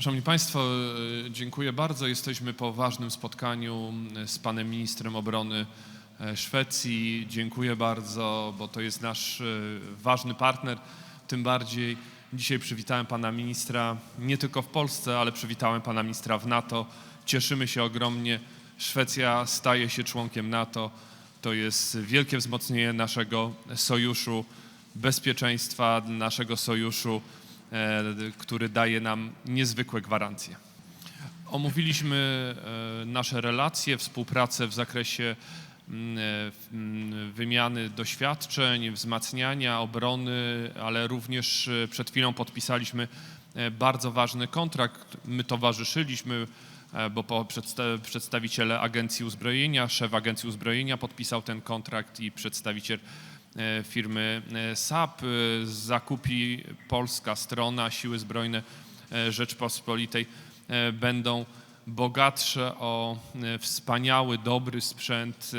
Szanowni Państwo, e, dziękuję bardzo. Jesteśmy po ważnym spotkaniu z panem ministrem obrony e, Szwecji. Dziękuję bardzo, bo to jest nasz e, ważny partner. Tym bardziej dzisiaj przywitałem pana ministra nie tylko w Polsce, ale przywitałem pana ministra w NATO. Cieszymy się ogromnie. Szwecja staje się członkiem NATO. To jest wielkie wzmocnienie naszego sojuszu, bezpieczeństwa naszego sojuszu który daje nam niezwykłe gwarancje. Omówiliśmy e, nasze relacje, współpracę w zakresie mm, e, mm, wymiany doświadczeń, wzmacniania obrony, ale również e, przed chwilą podpisaliśmy e, bardzo ważny kontrakt. My towarzyszyliśmy, e, bo przedstawiciele Agencji Uzbrojenia, szef Agencji Uzbrojenia podpisał ten kontrakt i przedstawiciel e, firmy e, SAP. e, Zakupi polska strona, Siły Zbrojne e, Rzeczpospolitej e, będą bogatsze o e, wspaniały, dobry sprzęt,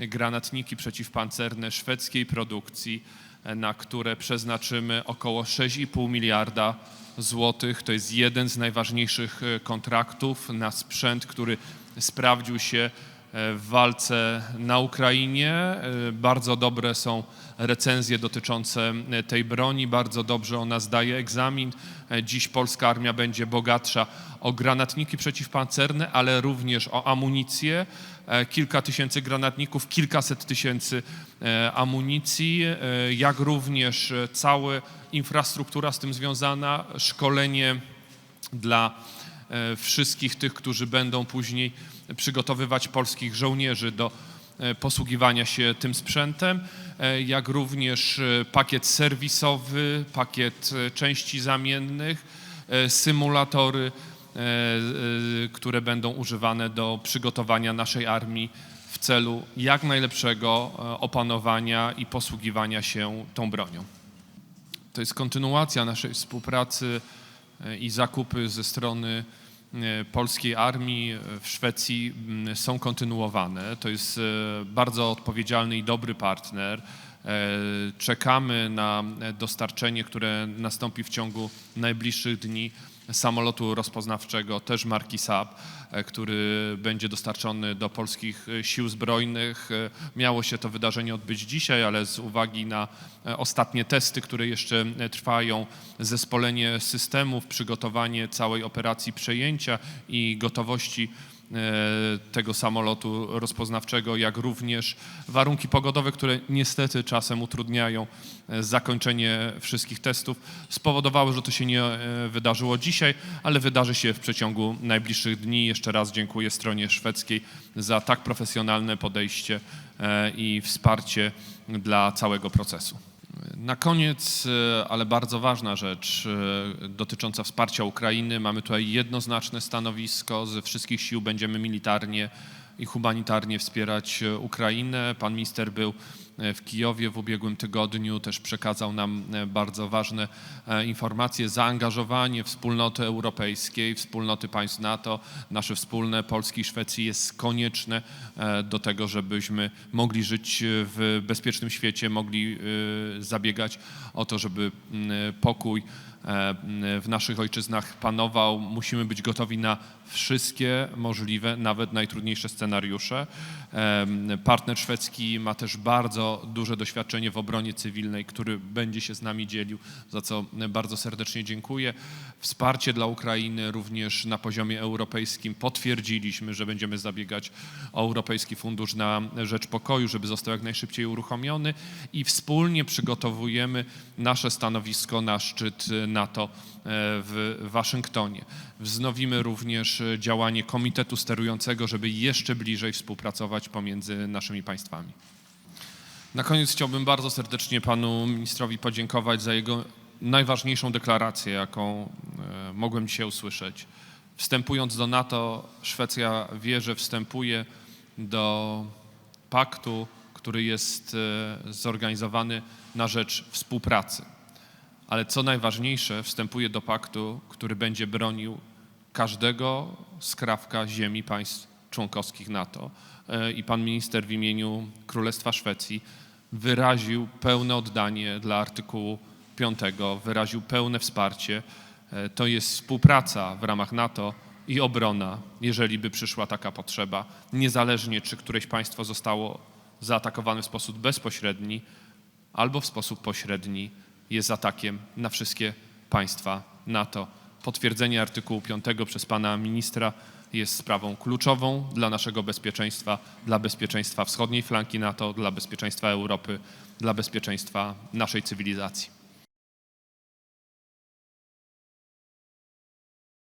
e, granatniki przeciwpancerne szwedzkiej produkcji, e, na które przeznaczymy około 6,5 miliarda złotych. To jest jeden z najważniejszych e, kontraktów na sprzęt, który sprawdził się e, w walce na Ukrainie. E, Bardzo dobre są recenzje dotyczące e, tej broni, bardzo dobrze ona zdaje egzamin. E, Dziś polska armia będzie bogatsza o granatniki przeciwpancerne, ale również o amunicję. E, Kilka tysięcy granatników, kilkaset tysięcy e, amunicji, e, jak również e, cała infrastruktura z tym związana, szkolenie dla e, wszystkich tych, którzy będą później przygotowywać polskich żołnierzy do e, posługiwania się tym sprzętem, e, jak również e, pakiet serwisowy, pakiet e, części zamiennych, e, symulatory, e, e, które będą używane do przygotowania naszej armii w celu jak najlepszego e, opanowania i posługiwania się tą bronią. To jest kontynuacja naszej współpracy e, i zakupy ze strony e, polskiej armii e, w Szwecji są kontynuowane. To jest e, bardzo odpowiedzialny i dobry partner. E, Czekamy na e, dostarczenie, które nastąpi w ciągu najbliższych dni samolotu rozpoznawczego, też marki Saab, e, który będzie dostarczony do polskich e, sił zbrojnych. E, Miało się to wydarzenie odbyć dzisiaj, ale z uwagi na ostatnie testy, które jeszcze trwają, zespolenie systemów, przygotowanie całej operacji przejęcia i gotowości tego samolotu rozpoznawczego, jak również warunki pogodowe, które niestety czasem utrudniają e, zakończenie wszystkich testów, spowodowały, że to się nie e, wydarzyło dzisiaj, ale wydarzy się w przeciągu najbliższych dni. Jeszcze raz dziękuję stronie szwedzkiej za tak profesjonalne podejście e, i wsparcie dla całego procesu. Na koniec, e, ale bardzo ważna rzecz e, dotycząca wsparcia Ukrainy. Mamy tutaj jednoznaczne stanowisko. Ze wszystkich sił będziemy militarnie i humanitarnie wspierać e, Ukrainę. Pan minister był w Kijowie w ubiegłym tygodniu, też przekazał nam e, bardzo ważne e, informacje. Zaangażowanie wspólnoty europejskiej, wspólnoty państw NATO, nasze wspólne Polski i Szwecji jest konieczne e, do tego, żebyśmy mogli żyć w bezpiecznym świecie, mogli e, zabiegać o to, żeby pokój e, w naszych ojczyznach panował. Musimy być gotowi na wszystkie możliwe, nawet najtrudniejsze scenariusze. Em, Partner szwedzki ma też bardzo duże doświadczenie w obronie cywilnej, który będzie się z nami dzielił, za co bardzo serdecznie dziękuję. Wsparcie dla Ukrainy również na poziomie europejskim potwierdziliśmy, że będziemy zabiegać o Europejski Fundusz na Rzecz Pokoju, żeby został jak najszybciej uruchomiony i wspólnie przygotowujemy nasze stanowisko na szczyt NATO e, w Waszyngtonie. Wznowimy również e, działanie Komitetu Sterującego, żeby jeszcze bliżej współpracować pomiędzy naszymi państwami. Na koniec chciałbym bardzo serdecznie panu ministrowi podziękować za jego najważniejszą deklarację, jaką e, mogłem dzisiaj usłyszeć. Wstępując do NATO, Szwecja wie, że wstępuje do paktu, który jest zorganizowany na rzecz współpracy. Ale co najważniejsze, wstępuje do paktu, który będzie bronił każdego skrawka ziemi państw członkowskich NATO. E, I pan minister w imieniu Królestwa Szwecji wyraził pełne oddanie dla artykułu 5, wyraził pełne wsparcie e, to jest współpraca w ramach NATO i obrona, jeżeli by przyszła taka potrzeba, niezależnie czy któreś państwo zostało zaatakowane w sposób bezpośredni albo w sposób pośredni, jest atakiem na wszystkie państwa NATO. Potwierdzenie artykułu 5 przez pana ministra jest sprawą kluczową dla naszego bezpieczeństwa, dla bezpieczeństwa wschodniej flanki NATO, dla bezpieczeństwa Europy, dla bezpieczeństwa naszej cywilizacji.